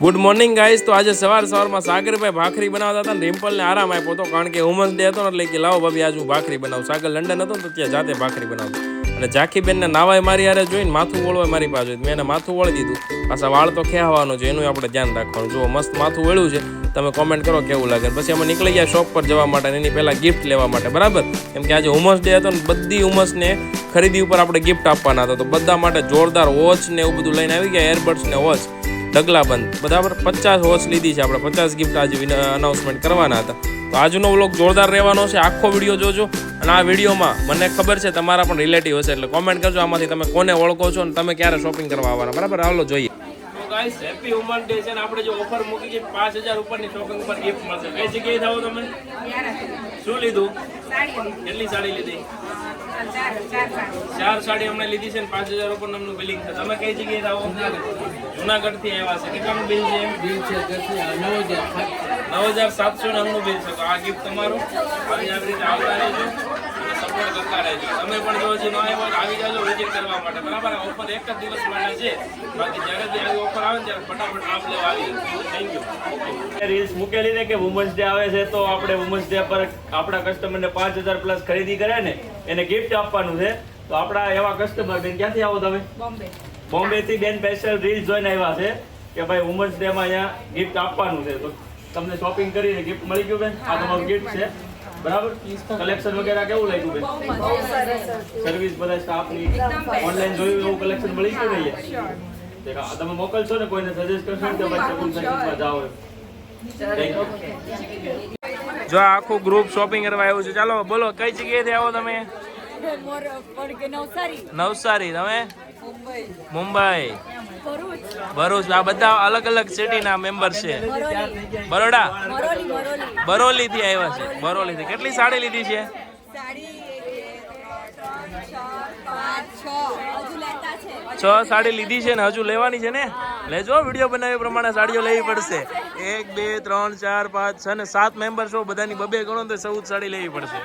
Good morning guys તો આજે સવાર સવારમાં સાગરભાઈ ભાખરી બનાવતા હતા ને રિમ્પલને આરામ આપ્યો હતો, કારણ કે વુમન્સ ડે હતો ને એટલે કે લાવો ભાભી, આજુ ભાખરી બનાવું. સાગર લંડન હતો તો ત્યાં જાતે ભાખરી બનાવતો. અને ઝાંખીબેનને નાવાય મારી યારે જોઈને માથું વળવાય મારી પાસે મેં એને માથું વળી દીધું. પાછા વાળ તો ખેવાનું છે, એનું આપણે ધ્યાન રાખવાનું. જો મસ્ત માથું વળ્યું છે. તમે કોમેન્ટ કરો કેવું લાગે. પછી અમે નીકળી ગયા શોપ પર જવા માટે એની પહેલાં ગિફ્ટ લેવા માટે. બરાબર? કેમ કે આજે વુમન્સ ડે હતો ને, બધી ઉમસને ખરીદી ઉપર આપણે ગિફ્ટ આપવાના હતા. તો બધા માટે જોરદાર વોચ ને એવું બધું લઈને આવી ગયા એરબડ્સ ને વોચ ડગલાબંધ બરાબર? પચાસ વોચ લીધી છે આપણે. પચાસ ગિફ્ટ આજે અનાઉન્સમેન્ટ કરવાના હતા. તો આજનો વ્લોગ જોરદાર રહેવાનો છે. આખો વીડિયો જોજો. અને આ વિડીયોમાં મને ખબર છે, તમારા પણ રિલેટિવ હશે. એટલે કોમેન્ટ કરજો. આમાંથી તમે કોને ઓળખો છો અને તમે ક્યારે શોપિંગ કરવા આવવાના. બરાબર? હાલો, જોઈએ. ગાઈસ હેપી વુમન ડે છે અને આપણે જે ઓફર મૂકી છે પાંચ હજાર ઉપરની શોપિંગ ઉપર ગિફ્ટ મળશે. કઈ જગ્યાએ થાવ તમે? શું લીધું? કેટલી સાડી લીધી? ચાર સાડી. અમને લીધી છે ને પાંચ હજાર ઉપર અમનું બિલિંગ છે. તમે કઈ જગ્યાએ થાવ? જુનાગઢથી આવ્યા છે. કેટલાનું બિલ છે બિલ છે નવ હજાર સાતસો. નામનું બિલ છે. આ ગિફ્ટ તમારું? આવી આવી રીતે આવતા રહેજો. કરતા રહેજો તમે પણ જો હજી ન આવ્યા હોય આવી જાજો વિઝિટ કરવા માટે. બરાબર? ઓફર એક જ દિવસ માટે છે. બાકી જ્યારે જે આવી ઓફર આવે ત્યારે ફટાફટ આપ લેવા આવી થેન્ક યુ રીલ્સ મૂકેલી ને કે વુમન્સ ડે આવે છે તો આપણે વુમન્સ ડે પર આપણા કસ્ટમરને પાંચ હજાર પ્લસ ખરીદી કરે ને એને ગિફ્ટ આપવાનું છે. તો આપણા એવા કસ્ટમર બેન ક્યાંથી આવો તમે? બોમ્બે. બોમ્બે થી બેન સ્પેશિયલ રીલ્સ જોઈને આવ્યા છે કે ભાઈ વુમન્સ ડે માં અહીંયા ગિફ્ટ આપવાનું છે. તો તમને શોપિંગ કરીને ગિફ્ટ મળી ગયું બેન? આ તમારું ગિફ્ટ છે. બરાબર? કલેક્શન વગેરે કેવું લાગ્યું બેન? બહુ સરસ સર્વિસ બધા સ્ટાફની ઓનલાઈન જોયું એવું કલેક્શન મળી ગયું ને અહીંયા? તમે મોકલશો ને કોઈને સજેસ્ટ કરશો ને કે ભાઈ શકુન સર્વિસમાં જાઓ. જો આખું ગ્રુપ શોપિંગ કરવા આવ્યું છે. ચાલો બોલો કઈ જગ્યાએથી આવો તમે? નવસારી. તમે? મુંબઈ. ભરૂચ. આ બધા અલગ અલગ સિટીના મેમ્બર છે. બરોડા? બરોલી થી આવ્યા છે. બરોલી થી કેટલી સાડી લીધી છે? છ. સાડી લીધી છે ને હજુ લેવાની છે ને? લેજો વીડિયો બનાવ્યો પ્રમાણે સાડીઓ લેવી પડશે. એક બે ત્રણ ચાર પાંચ છ ને સાત મેમ્બર છો બધાની બબે ગણો તો ચૌદ સાડી લેવી પડશે.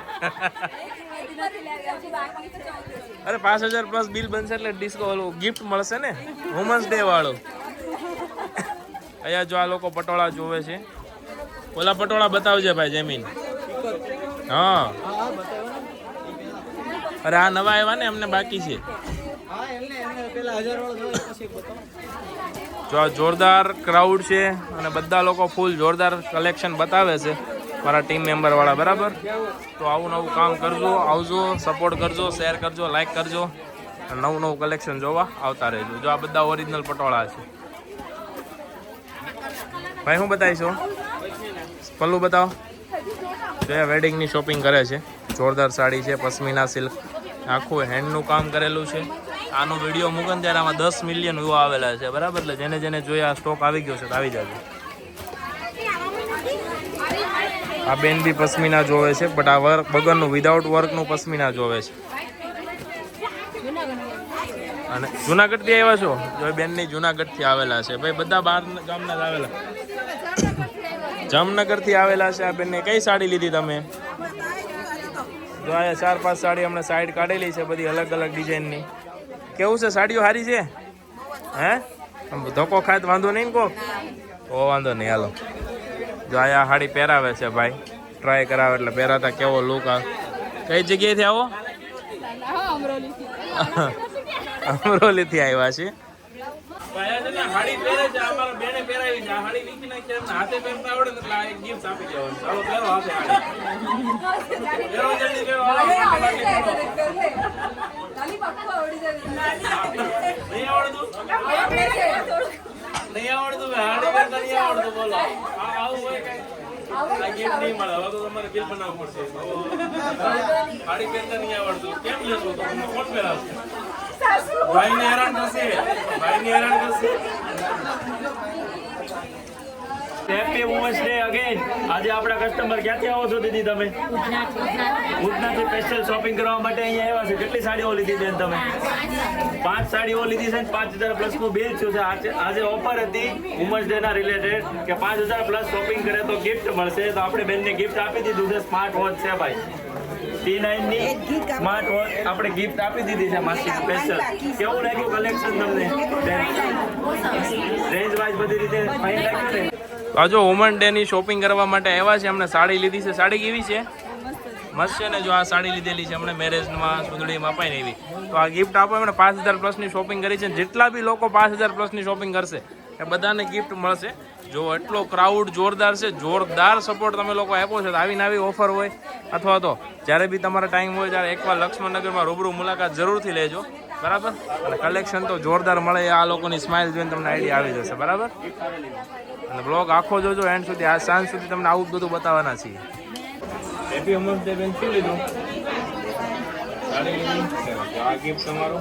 અરે પાંચ હજાર પ્લસ બિલ બનશે એટલે ડિસ્કો ઓલું ગિફ્ટ મળશે ને? વુમન્સ ડે વાળું. અહીંયા જો આ લોકો પટોળા જોવે છે. ઓલા પટોળા બતાવજે ભાઈ જમીન. હા. અરે આ નવા આવ્યા ને, એમને બાકી છે. જો આ જોરદાર ક્રાઉડ છે અને બધા લોકો ફૂલ જોરદાર કલેક્શન બતાવે છે. મારા ટીમ મેમ્બરવાળા બરાબર? તો આવું નવું કામ કરજો, આવજો સપોર્ટ કરજો શેર કરજો લાઇક કરજો. નવું નવું કલેક્શન જોવા આવતા રહેજો. જો આ બધા ઓરિજિનલ પટોળા છે. ભાઈ, હું બતાવીશું પલ્લુ, બતાવો. જે વેડિંગની શોપિંગ કરે છે. જોરદાર સાડી છે, પશ્મિના સિલ્ક આખું હેન્ડનું કામ કરેલું છે. આનો વીડિયો મૂકે ત્યારે આમાં દસ મિલિયન વ્યૂ આવેલા છે. બરાબર? એટલે જેને જેને આ સ્ટોક આવી ગયો છે, તો આવી જજો. આ બેન બી પશ્મિના જોવે છે બટ આ વર્ક બગરનું વિધાઉટ વર્કનું પશ્મિના જોવે છે. અને જુનાગઢથી આવ્યા છો? જો બેનની જુનાગઢથી આવેલા છે. ભાઈ, બધા બાર ગામના જ આવેલા. જામનગરથી આવેલા છે આ બેનને. કઈ સાડી લીધી તમે? જો આ ચાર પાંચ સાડી હમણાં સાઈડ કાઢેલી છે બધી અલગ અલગ ડિઝાઇનની કેવું છે? સાડીઓ સારી છે? હે? ધોકો ખાય વાંધો નહીં ને ઓ, વાંધો નહીં, હાલો. જો આ સાડી પહેરાવે છે ભાઈ. ટ્રાય કરાવે એટલે પહેરાતા કેવો લુક આવે કઈ જગ્યાએથી આવો? અમરોલીથી આવ્યા છે હાડી પહેરે છે અમારા બેને પહેરાવી છે આ હાડી વીખી નાખી એમને હાથે પહેરતા આવડે ને એટલે આ એક ગિફ્ટ આપી દેવાનું ચાલો પહેરો હાથે હાડી પહેરો જલ્દી પહેરો હાલો, બાકી પહેરો. નહીં આવડતું નહીં આવડતું ભાઈ હાડી પહેરતા નહીં આવડતું બોલો આવું હોય કઈ આ gift નહીં મળે. હવે તો તમારે બિલ બનાવવું પડશે. હાડી પહેરતા નહીં આવડતું. કેમ લેશો? તો તમને કોણ પહેરાવશે ભાઈને હેરાન થશે. ભાઈને હેરાન થશે. હેપી વુમન્સ ડે અગેન આજે આપણા કસ્ટમર ક્યાંથી આવો છો દીદી તમે? ઉધનાથી સ્પેશિયલ શોપિંગ કરવા માટે અહીંયા આવ્યા છે. કેટલી સાડીઓ લીધી બેન તમે? પાંચ સાડીઓ લીધી છે પાંચ હજાર પ્લસનું બિલ થયું છે. આજે ઓફર હતી વુમન્સ ડે ના રિલેટેડ કે પાંચ હજાર પ્લસ શોપિંગ કરે તો ગિફ્ટ મળશે. તો આપણે બેનને ગિફ્ટ આપી દીધું છે. સ્માર્ટ વોચ છે ભાઈ. ટી નાઇન સ્માર્ટ વોચ આપણે ગિફ્ટ આપી દીધી છે માસી કેવું લાગ્યું કલેક્શન તમને? રેન્જ વાઇઝ બધી રીતે ફાઇન લાગ્યું ને? જો વુમન ડે ની શોપિંગ કરવા માટે આવ્યા છે, અમને સાડી લીધી છે. સાડી કેવી છે? મસ્ત છે ને, જો આ સાડી લીધેલી છે હમણાં મેરેજમાં સુંદડીમાં અપાઈને એવી. તો આ ગિફ્ટ આપો એમણે પાંચ હજાર પ્લસની શોપિંગ કરી છે જેટલા બી લોકો પાંચ હજાર પ્લસની શોપિંગ કરશે, એ બધાને ગિફ્ટ મળશે. જો એટલો ક્રાઉડ જોરદાર છે, જોરદાર સપોર્ટ તમે લોકો આપ્યો છે, તો આવીને આવી ઓફર હોય, અથવા તો જ્યારે બી તમારા ટાઈમ હોય, ત્યારે એકવાર લક્ષ્મણનગરમાં રૂબરૂ મુલાકાત જરૂરથી લેજો. બરાબર? અને કલેક્શન તો જોરદાર મળે આ લોકોની સ્માઇલ જોઈને તમને આઈડિયા આવી જશે બરાબર? અને બ્લોગ આખો જોજો એન્ડ સુધી આ સાંજ સુધી તમને આવું બધું બતાવવાના છીએ. હેપી અમર ડે બેન શું લીધું? આ ગિફ્ટ તમારું.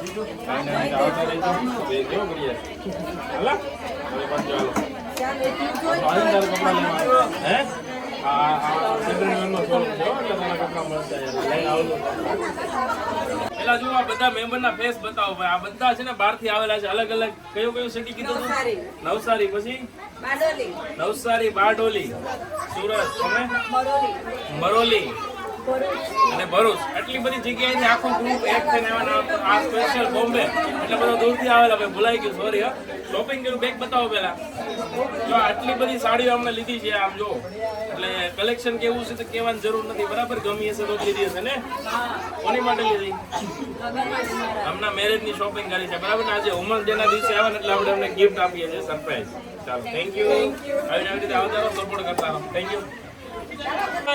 આવતા રહેજો. બે કેવો કરીએ હાલા? હવે પાછું હાલો હાલ તારા કપડાં લેવા. આવ્યો. હે? આ આ મળશે પેલા જો આ બધા મેમ્બરના ફેસ બતાવો ભાઈ. આ બધા છે ને બહારથી આવેલા છે. અલગ અલગ કયું કયું સિટી કીધું નવસારી. તું? નવસારી. પછી? નવસારી બારડોલી. સુરત. મરોલી મરોલી અને ભરૂચ. આટલી બધી જગ્યાએથી આખું ગ્રુપ એક થઈને આવવાના આ સ્પેશિયલ બોમ્બે એટલે બધા દૂરથી આવેલા ભાઈ ભૂલાઈ ગયું સોરી હા. શોપિંગ કર્યું બેગ બતાવો પહેલા. જો આટલી બધી સાડીઓ અમને લીધી છે આમ જો. એટલે કલેક્શન કેવું છે તો કહેવાની જરૂર નથી. બરાબર ગમી હશે તો લીધી હશે ને? કોની માટે લીધી? હમણાં મેરેજની શોપિંગ કરી છે. બરાબર ને? આજે ઉમર ડે ના દિવસે આવે એટલે આપણે અમને ગિફ્ટ આપીએ છીએ સરપ્રાઈઝ ચાલો થેન્ક યુ આવી રીતે આવતા રહો સપોર્ટ કરતા રહો. થેન્ક યુ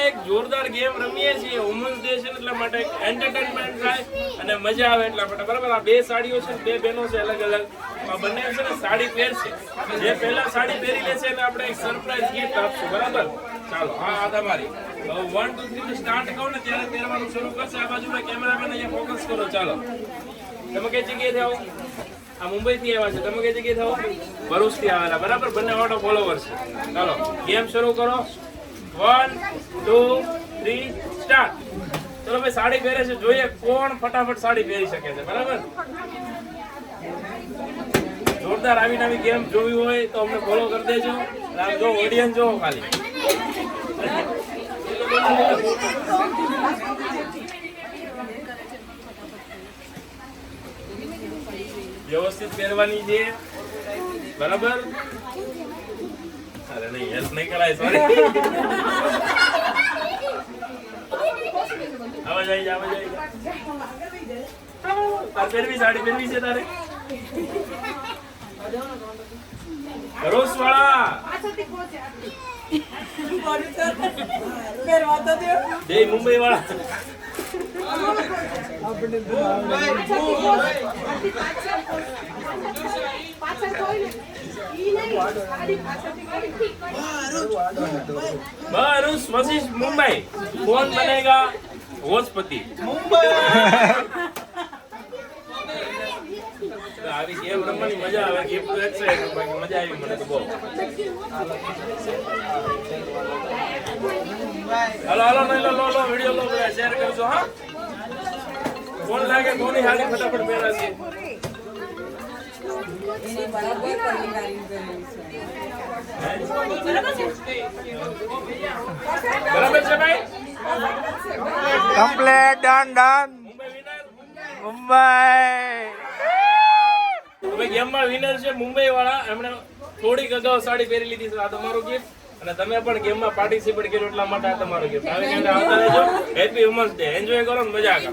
એક જોરદાર ગેમ રમીએ છીએ. વુમન્સ ડે છે એટલા માટે એન્ટરટેનમેન્ટ થાય અને મજા આવે એટલા માટે. બરાબર? આ બે સાડીઓ છે બે બહેનો છે અલગ અલગ. આ બંને છે ને સાડી પહેરશે જે પહેલા સાડી પહેરી લેશે એને આપણે એક સરપ્રાઈઝ ગિફ્ટ આપશું. બરાબર? ચાલો હા આ તમારી વન ટુ થ્રી સ્ટાર્ટ કહું ને, ત્યારે પહેરવાનું શરૂ કરશે. આ બાજુ કેમેરામેન અહીંયા ફોકસ કરો. ચાલો. તમે કઈ જગ્યાએ થાવ આ મુંબઈ થી આવ્યા છે. તમે કઈ જગ્યાએ થાવ ભરૂચથી આવેલા. બરાબર? બંને ઓટો ફોલોવર છે. ચાલો ગેમ શરૂ કરો. વન ટુ થ્રી સ્ટાર્ટ ચલો ભાઈ, સાડી પહેરે છે. જોઈએ કોણ ફટાફટ સાડી પહેરી શકે છે. બરાબર? જોરદાર આવી નવી ગેમ જોવી હોય તો અમને ફોલો કરી દેજો. આમ જો ઓડિયન્સ જોવો ખાલી. વ્યવસ્થિત પહેરવાની છે. બરાબર? અરે નહીં હેલ્પ નહીં કરાય સોરી આવા જાય આવા જાય તાર પહેરવી સાડી પહેરવી છે તારે ભરોસ વાળા બે મુંબઈ વાળા ભરૂચ વશિષ્ઠ મુંબઈ. કોણ બનેગા? હોજપતિ આવી ગેમ રમવાની મજા આવે, ગેમ તો એક્સાઇટ મજા આવી મને તો બહુ. હાલો હાલો, લો લો લો વિડિયો લો શેર કરજો કોણ લાગે, કોની હાલી ફટાફટ પહેરાશે? એની બરાબર પરિવારી બરાબર છે ભાઈ? Complete done done. Mumbai. Winner હવે ગેમમાં વિનર છે મુંબઈ વાળા એમણે થોડીક અગાઉ સાડી પહેરી લીધી છે. આ તમારું ગિફ્ટ અને તમે પણ ગેમમાં પાર્ટિસિપેટ કર્યું એટલા માટે આ તમારું ગિફ્ટ આવી રીતે આવતા રહેજો. હેપી વુમન્સ ડે એન્જોય કરો ને મજા કરો.